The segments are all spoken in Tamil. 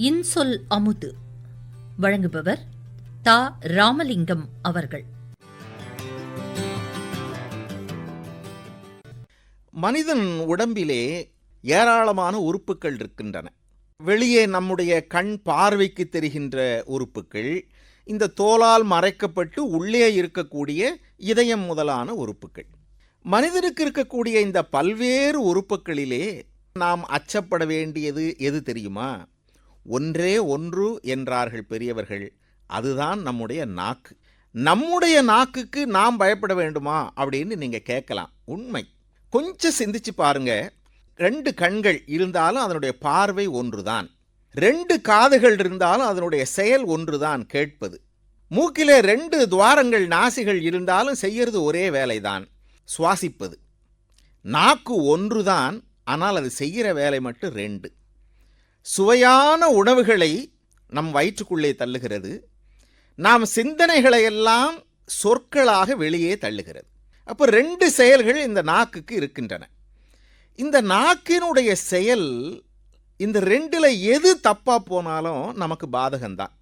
இன்சொல் அமுது. வழங்குபவர் தா. ராமலிங்கம் அவர்கள். மனிதன் உடம்பிலே ஏராளமான உறுப்புகள் இருக்கின்றன. வெளியே நம்முடைய கண் பார்வைக்கு தெரிகின்ற உறுப்புகள் இந்த தோலால் மறைக்கப்பட்டு உள்ளே இருக்கக்கூடிய இதயம் முதலான உறுப்புகள். மனிதனுக்கு இருக்கக்கூடிய இந்த பல்வேறு உறுப்புகளிலே நாம் அச்சப்பட வேண்டியது எது தெரியுமா? ஒன்றே ஒன்று என்றார்கள் பெரியவர்கள். அதுதான் நம்முடைய நாக்கு. நம்முடைய நாக்குக்கு நாம் பயப்பட வேண்டுமா அப்படின்னு நீங்கள் கேட்கலாம். உண்மை. கொஞ்சம் சிந்திச்சு பாருங்க. ரெண்டு கண்கள் இருந்தாலும் அதனுடைய பார்வை ஒன்றுதான். ரெண்டு காதுகள் இருந்தாலும் அதனுடைய செயல் ஒன்றுதான் கேட்பது. மூக்கிலே ரெண்டு துவாரங்கள் நாசிகள் இருந்தாலும் செய்யறது ஒரே வேலைதான். சுவாசிப்பது. நாக்கு ஒன்றுதான் ஆனால் அது செய்கிற வேலை மட்டும் ரெண்டு. சுவையான உணவுகளை நம் வயிற்றுக்குள்ளே தள்ளுகிறது. நாம் சிந்தனைகளை எல்லாம் சொற்களாக வெளியே தள்ளுகிறது. அப்போ ரெண்டு செயல்கள் இந்த நாக்குக்கு இருக்கின்றன. இந்த நாக்கினுடைய செயல் இந்த ரெண்டில் எது தப்பாக போனாலும் நமக்கு பாதகம்தான்.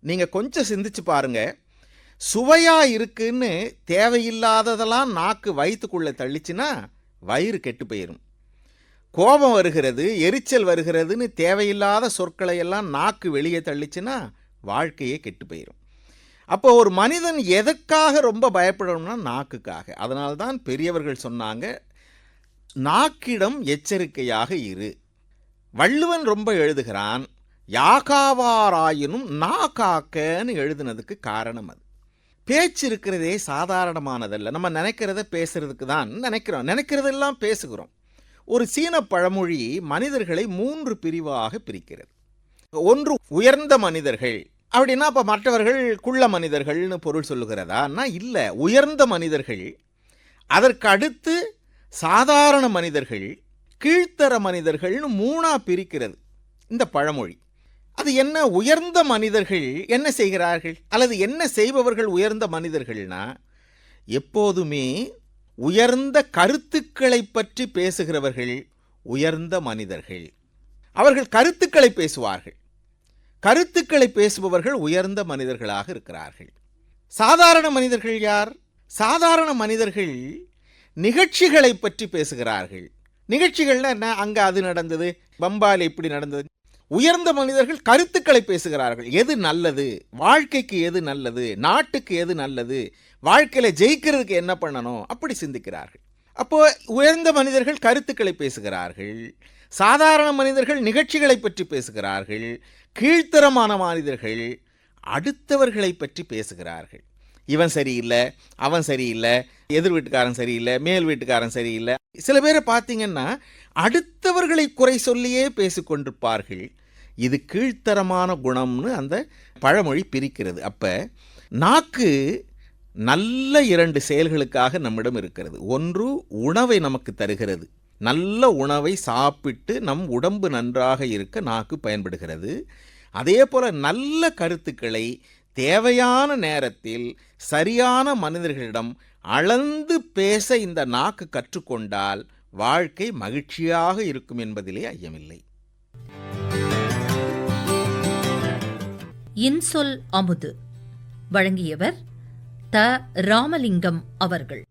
நீங்கள் கொஞ்சம் சிந்திச்சு பாருங்க. சுவையாக இருக்குன்னு தேவையில்லாததெல்லாம் நாக்கு வயிற்றுக்குள்ளே தள்ளிச்சுன்னா வயிறு கெட்டு போயிடும் கோபம் வருகிறது எரிச்சல் வருகிறதுன்னு தேவையில்லாத சொற்களை எல்லாம் நாக்கு வெளியே தள்ளிச்சுன்னா வாழ்க்கையே கெட்டு போயிடும் அப்போ ஒரு மனிதன் எதற்காக ரொம்ப பயப்படணும்னா நாக்குக்காக. அதனால்தான் பெரியவர்கள் சொன்னாங்க நாக்கிடம் எச்சரிக்கையாக இரு. வள்ளுவன் ரொம்ப எழுதுகிறான் யாகாவாராயினும் நா காக்கன்னு எழுதுனதுக்கு காரணம் அது. பேச்சு இருக்கிறதே சாதாரணமானதல்ல. நம்ம நினைக்கிறத பேசுறதுக்கு தான் நினைக்கிறோம். நினைக்கிறதெல்லாம் பேசுகிறோம். ஒரு சீன பழமொழி மனிதர்களை மூன்று பிரிவாக பிரிக்கிறது. ஒன்று உயர்ந்த மனிதர்கள். அப்படின்னா அப்போ மற்றவர்கள் குள்ள மனிதர்கள்னு பொருள் சொல்லுகிறதான்னா இல்லை. உயர்ந்த மனிதர்கள் அதற்கு அடுத்து சாதாரண மனிதர்கள் கீழ்த்தர மனிதர்கள்னு மூணா பிரிக்கிறது இந்த பழமொழி. அது என்ன உயர்ந்த மனிதர்கள் என்ன செய்கிறார்கள்? அல்லது என்ன செய்பவர்கள் உயர்ந்த மனிதர்கள்னா எப்போதுமே உயர்ந்த கருத்துக்களை பற்றி பேசுகிறவர்கள் உயர்ந்த மனிதர்கள். அவர்கள் கருத்துக்களை பேசுவார்கள். கருத்துக்களை பேசுபவர்கள் உயர்ந்த மனிதர்களாக இருக்கிறார்கள். சாதாரண மனிதர்கள் யார்? சாதாரண மனிதர்கள் நிகழ்ச்சிகளை பற்றி பேசுகிறார்கள். நிகழ்ச்சிகள்னா என்ன? அங்கே அது நடந்தது. பம்பாயில் இப்படி நடந்தது. உயர்ந்த மனிதர்கள் கருத்துக்களை பேசுகிறார்கள். எது நல்லது? வாழ்க்கைக்கு எது நல்லது? நாட்டுக்கு எது நல்லது? வாழ்க்கையில் ஜெயிக்கிறதுக்கு என்ன பண்ணணும்? அப்படி சிந்திக்கிறார்கள். அப்போது உயர்ந்த மனிதர்கள் கருத்துக்களை பேசுகிறார்கள். சாதாரண மனிதர்கள் நிகழ்ச்சிகளை பற்றி பேசுகிறார்கள். கீழ்த்தரமான மனிதர்கள் அடுத்தவர்களை பற்றி பேசுகிறார்கள். இவன் சரியில்லை அவன் சரியில்லை எதிர் வீட்டுக்காரன் சரியில்லை மேல் வீட்டுக்காரன் சரியில்லை. சில பேரை பார்த்தீங்கன்னா அடுத்தவர்களை குறை சொல்லியே பேசிக்கொண்டிருப்பார்கள். இது கீழ்த்தரமான குணம்னு அந்த பழமொழி பிரிக்கிறது. அப்போ நாக்கு நல்ல இரண்டு செயல்களுக்காக நம்மிடம் இருக்கிறது. ஒன்று உணவை நமக்கு தருகிறது. நல்ல உணவை சாப்பிட்டு நம் உடம்பு நன்றாக இருக்க நாக்கு பயன்படுகிறது. அதே போல் நல்ல கருத்துக்களை தேவையான நேரத்தில் சரியான மனிதர்களிடம் அளந்து பேச இந்த நாக்கு கற்றுக்கொண்டால் வாழ்க்கை மகிழ்ச்சியாக இருக்கும் என்பதிலே ஐயமில்லை. இன்சொல் அமுது. வழங்கியவர் த ராமலிங்கம் அவர்கள்.